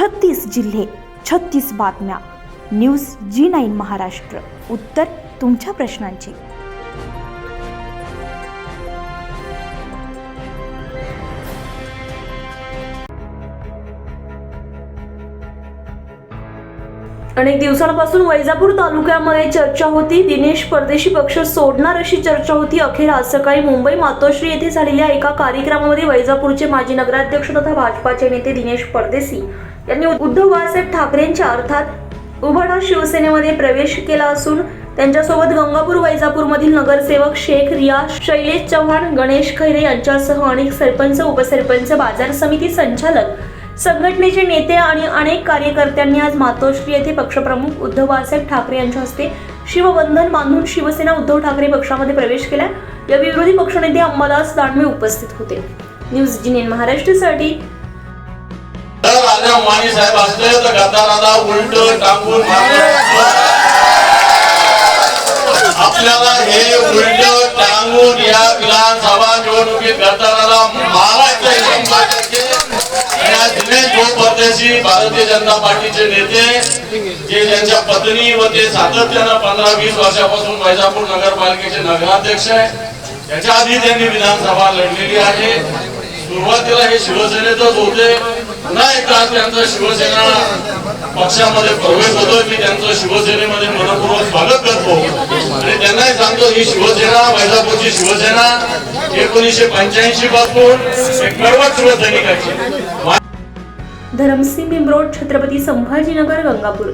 छत्तीस जिल्हे छत्तीस बातम्या. News G nine Maharashtra. उत्तर तुमच्या प्रश्नांची. अनेक दिवसांपासून वैजापूर तालुक्यामध्ये चर्चा होती. दिनेश परदेशी पक्ष सोडणार अशी चर्चा होती. अखेर आज सकाळी मुंबई मातोश्री येथे झालेल्या एका कार्यक्रमामध्ये वैजापूरचे माजी नगराध्यक्ष तथा भाजपाचे नेते दिनेश परदेशी त्यांनी उद्धव बाळासाहेब ठाकरेंच्या अर्थात उभाटा शिवसेनेमध्ये प्रवेश केला असून त्यांच्यासोबत गंगापूर वैजापूरमधील नगरसेवक शेख रिया शैलेश चव्हाण गणेश खैरे यांच्यासह अनेक सरपंच उपसरपंच बाजार समिती संचालक संघटनेचे नेते आणि अनेक कार्यकर्त्यांनी आज मातोश्री येथे पक्षप्रमुख उद्धव बाळासाहेब ठाकरे यांच्या हस्ते शिवबंधन बांधून शिवसेना उद्धव ठाकरे पक्षामध्ये प्रवेश केला. या विरोधी पक्षनेते अंबादास दानवे उपस्थित होते. न्यूज जिनेन महाराष्ट्रासाठी राजा माने साहेब असले तर गद्दाराला उलट टाकून आपल्याला हे उलट टांगून या विधानसभा निवडणुकीत गद्दाराला मारायचं आहे परदेशी भारतीय जनता पार्टीचे नेते जे त्यांच्या पत्नी व ते सातत्यानं पंधरा वीस वर्षापासून वैजापूर नगरपालिकेचे नगराध्यक्ष आहे. त्याच्या आधी त्यांनी विधानसभा लढलेली आहे. सुरुवातीला हे शिवसेनेतच होते. पुन्हा एकदा त्यांचा शिवसेना पक्षामध्ये प्रवेश होतोय. मी त्यांचं शिवसेनेमध्ये मनपूर्वक स्वागत करतो. आणि त्यांनाही सांगतो ही शिवसेना वैजापूरची शिवसेना एकोणीसशे पंच्याऐंशी पासून एक कडवट शिवसैनिकाची. धरमसिंग बिंबरोड छत्रपती संभाजीनगर गंगापूर.